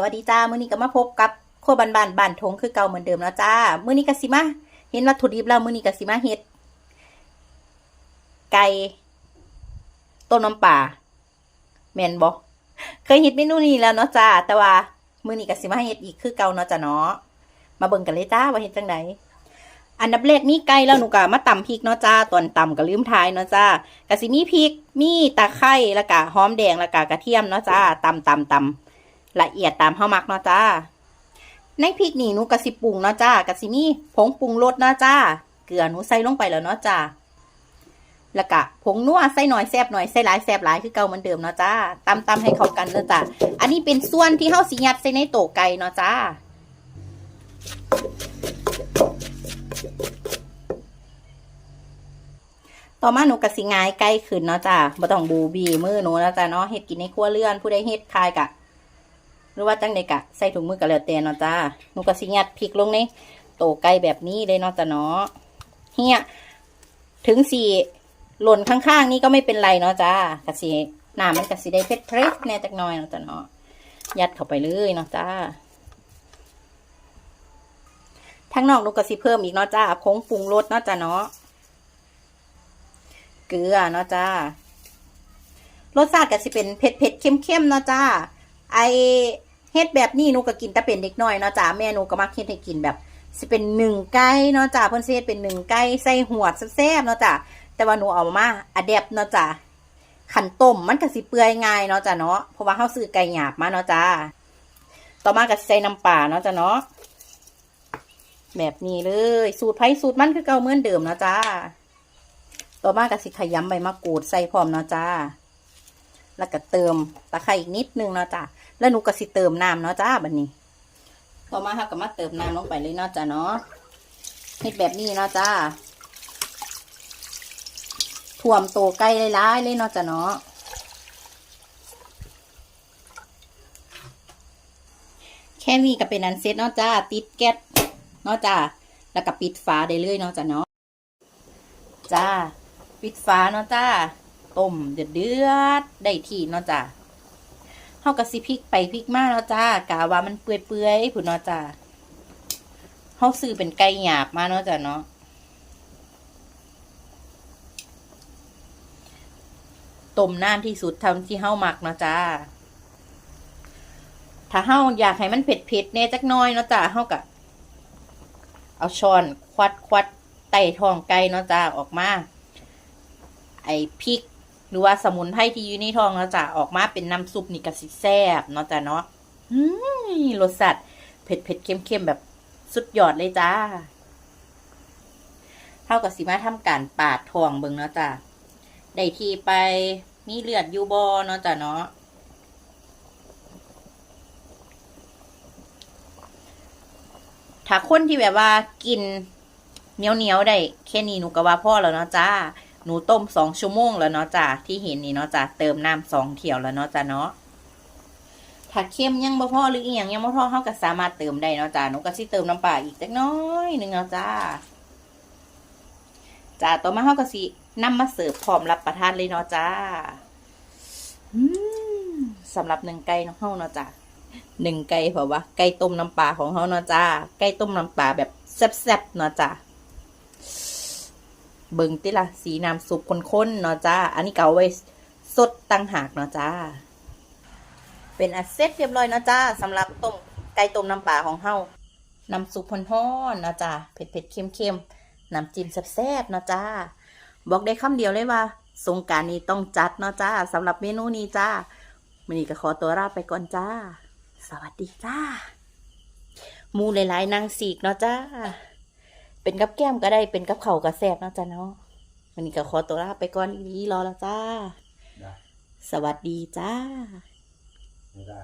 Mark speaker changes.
Speaker 1: สวัสดีจ้ามื้อนี้ก็มาพบกับครัวบ้านบ้านบ้านทงคือเก่าเหมือนเดิมแล้วจ้ามื้อนี้ก็สิมาเห็นวัตถุดิบแล้วมื้อนี้ก็สิมาเฮ็ด ไก่ต้มน้ำปลาแม่นบ่เคยเฮ็ดเมนูนี้แล้วเนาะจ้าแต่ว่ามื้อนี้ก็สิมาเฮ็ดอีกคือเก่าเนาะจ้าเนาะมาเบิ่งกันเลยจ้าว่าเฮ็ดจังไดอันดับแรกมีไก่แล้วหนูก็มาตำพริกเนาะจ้าตอนตำก็ลืมทายเนาะจ้าก็สิมีพริกมีตะไคร้แล้วก็หอมแดงแล้วก็กระเทียมเนาะจ้าตำตำตำ ละเอียดตามเฮามักเนาะจ้า ในพริกนี่หนูกะสิปรุงเนาะจ้ากะสิมีผงปรุงรสเนาะจ้า เกลือหนูใส่ลงไปแล้วเนาะจ้าแล้วก็ผงนัวใส่หน่อยแซบหน่อยใส่หลายแซบหลายคือเก่าเหมือนเดิมเนาะจ้าตำตำให้เข้ากันเนาะจ้าอันนี้เป็นส่วนที่เฮาสิยัดใส่ในโตไก่เนาะจ้าต่อมาหนูกะสิงายไก่ขึ้นเนาะจ้าบ่ต้องบูบีมือหนูเนาะจ้าเนาะเฮ็ดกินในครัวเรือนผู้ใดเฮ็ดคายกะ รือว่าจังใดกะใส่ถุงมือก็แล้วแต่เนาะจ้าหนูก็สิยัดพริกลงในโตไก่แบบนี้เลยเนาะจ้าเนาะเฮียถึงสี่หล่นข้างๆนี่ก็ไม่เป็นไรเนาะจ้ากะสิน้ำมันกะสิได้เผ็ดเผ็ดแน่จักหน่อยเนาะจ้าเนาะยัดเข้าไปเลยเนาะจ้าทั้งนอกหนูก็สิเพิ่มอีกเนาะจ้าผงปรุงรสเนาะจ้าเนาะเกลือเนาะจ้ารสชาติก็สิเป็นเผ็ดเผ็ดๆเข้มๆเนาะจ้าไอ เฮ็ดแบบนี้หนูก็กินแต่เป็นเด็กน้อยเนาะจ้าแม่หนูก็มักเฮ็ดให้กินแบบสิเป็นหนึ่งไก่เนาะจ้าเพิ่นสิเฮ็ดเป็นหนึ่งไก่ใส่หัวดแซ่บๆเนาะจ้าแต่ว่าหนูเอามาอะแดปเนาะจ้าขันต้มมันก็สิเปื่อยง่ายเนาะจ้าเนาะเพราะว่าเฮาซื้อไก่หยาบมาเนาะจ้าต่อมาก็ใส่น้ำปลาเนาะจ้าเนาะแบบนี้เลย สูตรไผสูตรมันคือเก่าเหมือนเดิมเนาะจ้าต่อมาก็สิขยำใบมะกรูดใส่พร้อมเนาะจ้า แล้วก็เติมตะไคร้อีกนิดนึงเนาะจ้ะแล้วหนูก็สิเติมน้ำเนาะจ้าบัดนนี้ต่อมาค่ะก็มาเติมน้ำลงไปเลยเนาะจ้ะเนาะเฮ็ดแบบนี้เนาะจ้าท่วมโตไก่ร้ายๆเลยเนาะจ้ะเนาะแค่นี้ก็เป็นอันเสร็จเนาะจ้าติดแก๊สเนาะจ้าแล้วก็ปิดฝาได้เลยเนาะจ้ะเนาะจ้า ปิดฝาเนาะจ้า ต้มเดือดเดือดได้ที่เนาะจ้าเฮาก็สิพริกไปพริกมาเนาะจ้ากะว่ามันเปื่อยๆพุ่นเนาะจ้าเฮาซื้อเป็นไก่หยาบมาเนาะจ้าเนาะต้มนานที่สุดท่าที่เฮาหมักเนาะจ้าถ้าเฮาอยากให้มันเผ็ดๆแน่จักน้อยเนาะจ้าเฮาก็เอาช้อนควัดควัดไต่ท้องไก่เนาะจ้าออกมา ไอพริก หรือว่าสมุนไพรที่อยู่ในท้องเนาะจ้ะออกมาเป็นน้ำซุปนี่ก็สิแซ่บเนาะจ้ะเนาะอืมรสชาติเผ็ดเผ็ดเข้มเข้มแบบสุดยอดเลยจ้า เท่ากับสิมาทำการปาดทองเบิ่งเนาะจ้ะได้ที่ไปมีเลือดอยู่บ่เนาะจ้ะเนาะถ้าคนที่แบบว่ากินเหนียวเหนียวได้แค่นี้หนูก็ว่าพ่อแล้วเนาะจ้า หนูต้มสองชั่วโมงแล้วเนาะจ้าที่เห็นนี่เนาะจ้าเติมน้ำสองเที่ยวแล้วเนาะจ้าเนาะถ้าเค็มยังบ่พอหรืออีหยังยังบ่พอเฮาก็สามารถเติมได้เนาะจ้าหนูก็สิเติมน้ำปลาอีกจักน้อยหนึงเนาะจ้าจ้าต่อมาเฮาก็สินำมาเสิร์ฟพร้อมรับประทานเลยเนาะจ้าอืมสำหรับหนึ่งไก่เนาเฮาเนาะจ้าหนึ่งไก่เพราะว่าไก่ต้มน้ำปลาของเฮาเนาะจ้าไก่ต้มน้ำปลาแบบแซ่บๆเนาะจ้า เบิ่งติละสีน้ำซุปข้นๆเนาะจ้า อันนี้ก็เอาไว้สดตั้งหากเนาะจ้า เป็นอันเสร็จเรียบร้อยเนาะจ้าสำหรับต้มไก่ต้มน้ำปลาของเฮาน้ำซุปฮ้อนๆเนาะจ้าเผ็ดๆเค็มๆน้ำจิ้มแซ่บๆเนาะจ้า บอกได้คำเดียวเลยว่าสงการนี้ต้องจัดเนาะจ้าสำหรับเมนูนี้จ้ามื้อนี้ก็ขอตัวลาไปก่อนจ้า สวัสดีจ้า มูหลายๆนางสีกเนาะจ้า เป็นกับแก้มก็ได้เป็นกับเข่าวก็แซ่บเนาะจ้ะเนาะวันนี้ก็ขอตัวลาไปก่อนอีกทีรอแล้วจ้า
Speaker 2: ได้
Speaker 1: สวัสดีจ้า
Speaker 2: ไม่ได้